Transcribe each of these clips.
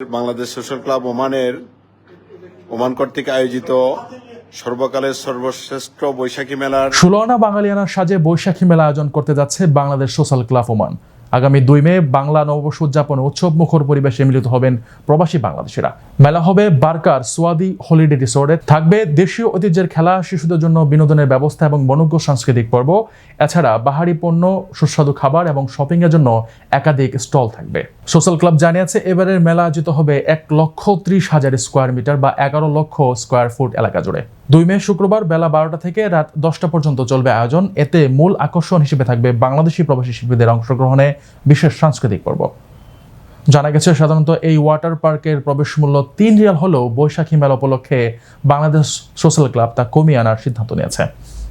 Bangladesh social club ওমানের, Oman কর্তৃক আয়োজিত সর্বকালের সর্বশ্রেষ্ঠ বৈশাখী মেলার ষোলনা বাঙালিয়ানার সাজে বৈশাখী মেলা আয়োজন করতে যাচ্ছে বাংলাদেশ সোশ্যাল ক্লাব ওমান। আগামী দুই মে বাংলা নববর্ষ উদযাপনে উৎসব মুখর পরিবেশে মিলিত হবেন প্রবাসী বাংলাদেশিরা। মেলা হবে বারকার সোয়াদি হলিডে রিসোর্টে। থাকবে দেশীয় ঐতিহ্যের খেলা, শিশুদের জন্য বিনোদনের ব্যবস্থা এবং মনোজ্ঞ সাংস্কৃতিক পর্ব। এছাড়া বাহারি পণ্য, সুস্বাদু খাবার এবং শপিং এর জন্য একাধিক স্টল থাকবে। সোশ্যাল ক্লাব জানিয়েছে, এবারের মেলা আয়োজিত হবে এক লক্ষ ত্রিশ হাজার স্কোয়ার মিটার বা এগারো লক্ষ স্কোয়ার ফুট এলাকা জুড়ে। দুই মে শুক্রবার বেলা বারোটা থেকে রাত দশটা পর্যন্ত চলবে আয়োজন। এতে মূল আকর্ষণ হিসেবে থাকবে বাংলাদেশি প্রবাসী শিল্পীদের অংশগ্রহণে। বিশেষ সাংস্কৃতিক পর্ব। জানা গেছে সাধারণত এই ওয়াটার পার্কের প্রবেশ মূল্য তিন রিয়াল হলেও বৈশাখী মেলা উপলক্ষে বাংলাদেশ সোশ্যাল ক্লাব তা কমিয়ে আনার সিদ্ধান্ত নিয়েছে।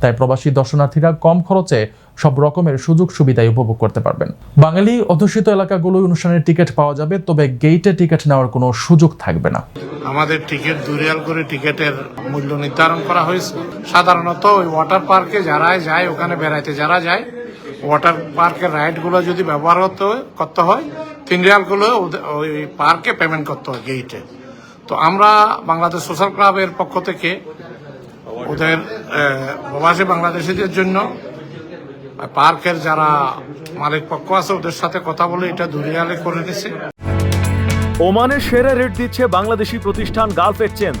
তাই প্রবাসী দর্শনার্থীরা কম খরচে সব রকমের সুযোগ সুবিধায় উপভোগ করতে পারবেন। বাঙালি অধ্যুষিত এলাকাগুলোয় অনুষ্ঠানের টিকিট পাওয়া যাবে, তবে গেইটে টিকিট নেওয়ার কোনো সুযোগ থাকবে না। আমাদের টিকিট দুরিয়াল করে টিকিটের মূল্য নির্ধারণ করা হয়েছে। সাধারণত ওই ওয়াটার পার্কে যারা যায়, ওখানে বেড়াইতে যারা যায় ওয়াটার পার্কের রাইডগুলো যদি ব্যবহার করতে করতে হয়, তিন রিয়ালগুলো ওই পার্কে পেমেন্ট করতে হয় গেইটে তো আমরা বাংলাদেশ সোশ্যাল ক্লাবের পক্ষ থেকে ওদের প্রবাসী বাংলাদেশিদের জন্য পার্কের যারা মালিক পক্ষ আছে, ওদের সাথে কথা বলে এটা দুরিয়ালে করে নিছে। ওমানের সেরা রেট দিচ্ছে বাংলাদেশি প্রতিষ্ঠান গালফ এক্সচেঞ্জ